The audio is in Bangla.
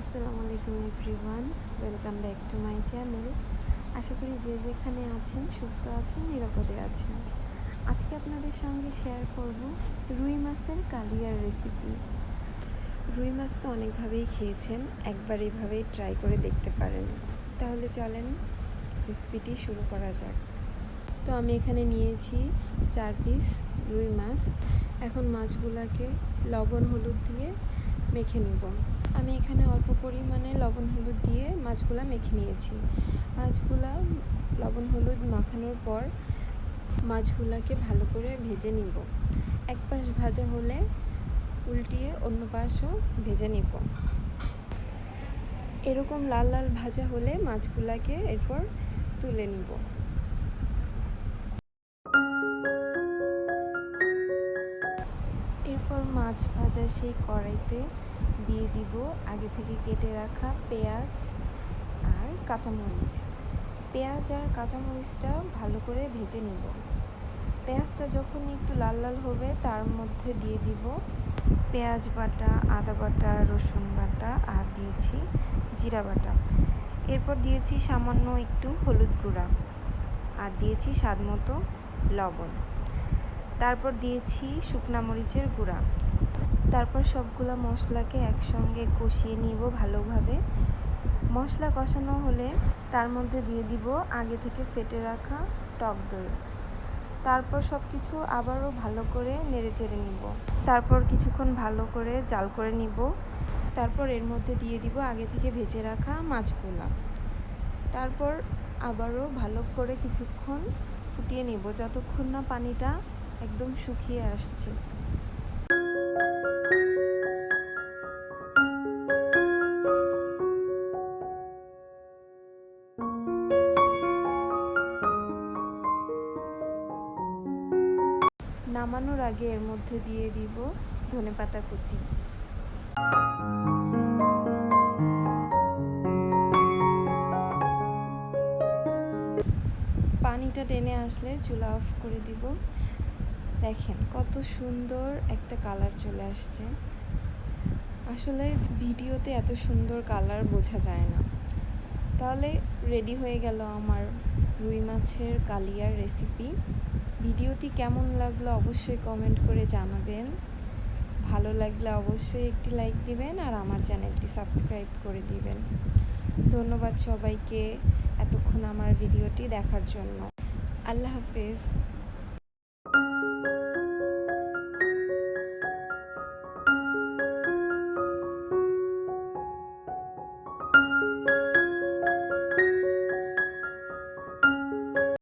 আসসালামু আলাইকুম everyone, welcome back to my channel. আশা করি যে যেখানে আছেন, সুস্থ আছেন, নিরাপদে আছেন। আজকে আপনাদের সঙ্গে শেয়ার করব রুই মাছের কালিয়ার রেসিপি রুই মাছ তো অনেকভাবেই খেয়েছেন, একবার এইভাবেই ট্রাই করে দেখতে পারেন। তাহলে চলেন রেসিপিটি শুরু করা যাক। তো আমি এখানে নিয়েছি চার পিস রুই মাছ। এখন মাছগুলোকে লবণ হলুদ দিয়ে মেখে নিব। আমি এখানে অল্প পরিমাণে লবণ হলুদ দিয়ে মাছগুলো মেখে নিয়েছি। মাছগুলা লবণ হলুদ মাখানোর পর মাছগুলাকে ভালো করে ভেজে নিব। এক পাশ ভাজা হলে উল্টিয়ে অন্য পাশও ভেজে নিব। এরকম লাল লাল ভাজা হলে মাছগুলাকে এরপর তুলে নিব। মাছ ভাজা সেই কড়াইতে দিয়ে দিব আগে থেকে কেটে রাখা পেঁয়াজ আর কাঁচামরিচ। পেঁয়াজ আর কাঁচামরিচটা ভালো করে ভেজে নিব। পেঁয়াজটা যখন একটু লাল লাল হবে তার মধ্যে দিয়ে দিব পেঁয়াজ বাটা, আদা বাটা, রসুন বাটা আর দিয়েছি জিরা বাটা। এরপর দিয়েছি সামান্য একটু হলুদ গুঁড়া আর দিয়েছি স্বাদ মতো লবণ। তারপর দিয়েছি শুকনা মরিচের গুঁড়া। তারপর সবগুলো মশলাকে একসঙ্গে কষিয়ে নিব ভালোভাবে। মশলা কষানো হলে তার মধ্যে দিয়ে দিব আগে থেকে ফেটে রাখা টক দই। তারপর সব কিছু আবারও ভালো করে নেড়ে চেড়ে নিব। তারপর কিছুক্ষণ ভালো করে জাল করে নিব। তারপর এর মধ্যে দিয়ে দিব আগে থেকে ভেজে রাখা মাছগুলা। তারপর আবারও ভালো করে কিছুক্ষণ ফুটিয়ে নিব, যতক্ষণ না পানিটা একদম শুকিয়ে আসছে। নামানোর আগে এর মধ্যে দিয়ে দিব ধনেপাতা কুচি। পানিটা টেনে আসলে চুলা অফ করে দিব। দেখেন কত সুন্দর একটা কালার চলে আসছে। আসলে ভিডিওতে এত সুন্দর কালার বোঝা যায় না। তাহলে রেডি হয়ে গেল আমার রুই মাছের কালিয়ার রেসিপি ভিডিওটি কেমন লাগল অবশ্যই কমেন্ট করে জানাবেন। ভালো লাগলে অবশ্যই একটি লাইক দিবেন আর আমার চ্যানেলটি সাবস্ক্রাইব করে দিবেন। ধন্যবাদ সবাইকে এতক্ষণ আমার ভিডিওটি দেখার জন্য। আল্লাহ হাফেজ।